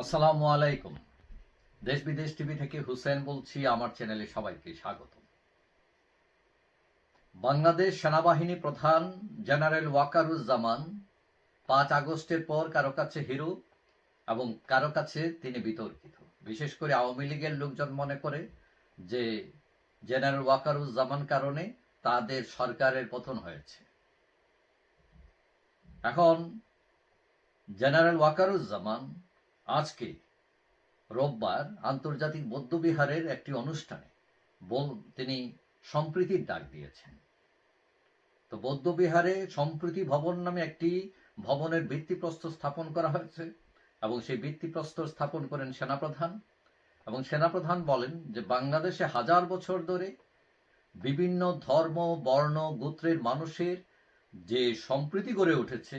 আসসালামু আলাইকুম। দেশ বিদেশ টিভি থেকে হুসেন বলছি, আমার চ্যানেলে সবাইকে স্বাগত। বাংলাদেশ সেনাবাহিনী প্রধান জেনারেল ওয়াকারুজ্জামান পাঁচ আগস্টের পর কারও কাছে হিরো এবং কারও কাছে তিনি বিতর্কিত। বিশেষ করে আওয়ামী লীগের লোকজন মনে করে যে জেনারেল ওয়াকারুজ্জামান কারণে তাদের সরকারের পতন হয়েছে। এখন জেনারেল ওয়াকারুজ্জামান আজকে রোববার আন্তর্জাতিক বৌদ্ধবিহারের একটি অনুষ্ঠানে তিনি সম্প্রীতির ডাক দিয়েছেন। তো বৌদ্ধবিহারে সম্প্রীতি ভবন নামে একটি ভবনের ভিত্তিপ্রস্তর স্থাপন করা হয়েছে এবং সেই ভিত্তিপ্রস্তর স্থাপন করেন সেনাপ্রধান এবং সেনাপ্রধান বলেন যে বাংলাদেশে হাজার বছর ধরে বিভিন্ন ধর্ম, বর্ণ, গোত্রের মানুষের যে সম্প্রীতি গড়ে উঠেছে,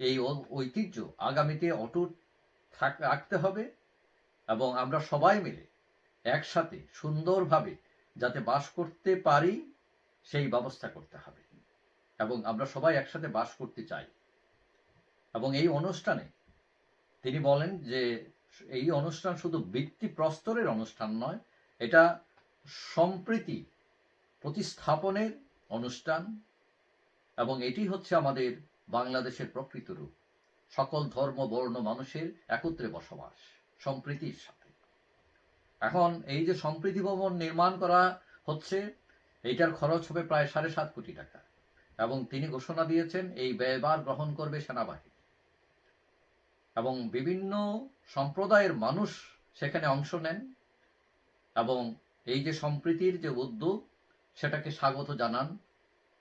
এই ঐতিহ্য আগামীতে অটুট রাখতে হবে এবং আমরা সবাই মিলে একসাথে সুন্দরভাবে যাতে বাস করতে পারি, সেই ব্যবস্থা করতে হবে। এবং আমরা সবাই একসাথে বাস করতে চাই। এবং এই অনুষ্ঠানে তিনি বলেন যে, এই অনুষ্ঠান শুধু বৃত্তি প্রস্তরের অনুষ্ঠান নয়, এটা সম্প্রীতি প্রতিস্থাপনের অনুষ্ঠান এবং এটি হচ্ছে আমাদের বাংলাদেশের প্রকৃত রূপ। সকল ধর্ম, বর্ণ, মানুষের একত্রে বসবাস, সম্প্রীতির সাথে। এখন এই যে সম্প্রীতি ভবন নির্মাণ করা হচ্ছে, এইটার খরচ হবে প্রায় সাড়ে সাত কোটি টাকা। এবং তিনি ঘোষণা দিয়েছেন, এই ব্যয়ভার গ্রহণ করবে সেনাবাহিনী। এবং বিভিন্ন সম্প্রদায়ের মানুষ সেখানে অংশ নেন। এবং এই যে সম্প্রীতির যে উদ্যোগ, সেটাকে স্বাগত জানান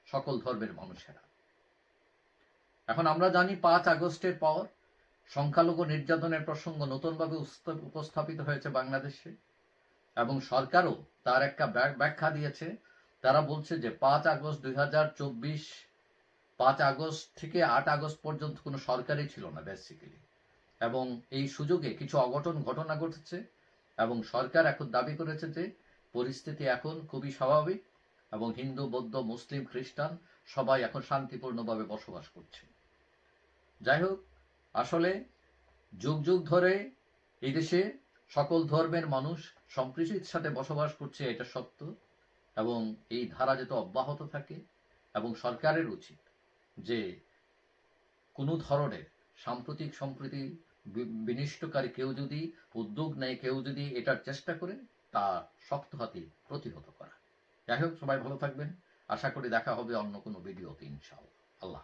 সকল ধর্মের মানুষেরা। এখন আমরা জানি পাঁচ আগস্টের পর সংখ্যালঘু নির্যাতনের প্রসঙ্গ নতুনভাবে উপস্থাপিত হয়েছে বাংলাদেশে এবং সরকারও তার একটা ব্যাখ্যা দিয়েছে। তারা বলছে যে পাঁচ আগস্ট দুই হাজার চব্বিশ, পাঁচ আগস্ট থেকে আট আগস্ট পর্যন্ত কোনো সরকারই ছিল না বেসিক্যালি এবং এই সুযোগে কিছু অঘটন ঘটনা ঘটেছে এবং সরকার এখন দাবি করেছে যে পরিস্থিতি এখন খুবই স্বাভাবিক। এবং হিন্দু, বৌদ্ধ, মুসলিম, খ্রিস্টান সবাই এখন শান্তিপূর্ণভাবে বসবাস করছে। যাই হোক, আসলে যুগ যুগ ধরে এই দেশে সকল ধর্মের মানুষ সম্প্রীতির সাথে বসবাস করছে, এটা সত্য। এবং এই ধারা যাতে অব্যাহত থাকে এবং সরকারের উচিত যে কোনো ধরনের সাম্প্রতিক সম্প্রীতি বিনিষ্টকারী কেউ যদি উদ্যোগ নেয়, কেউ যদি এটার চেষ্টা করে, তা শক্ত হাতে প্রতিহত করা। যাই হোক সবাই ভালো থাকবেন আশা করি দেখা হবে অন্য কোনো ভিডিওতে ইনশাআল্লাহ আল্লাহ।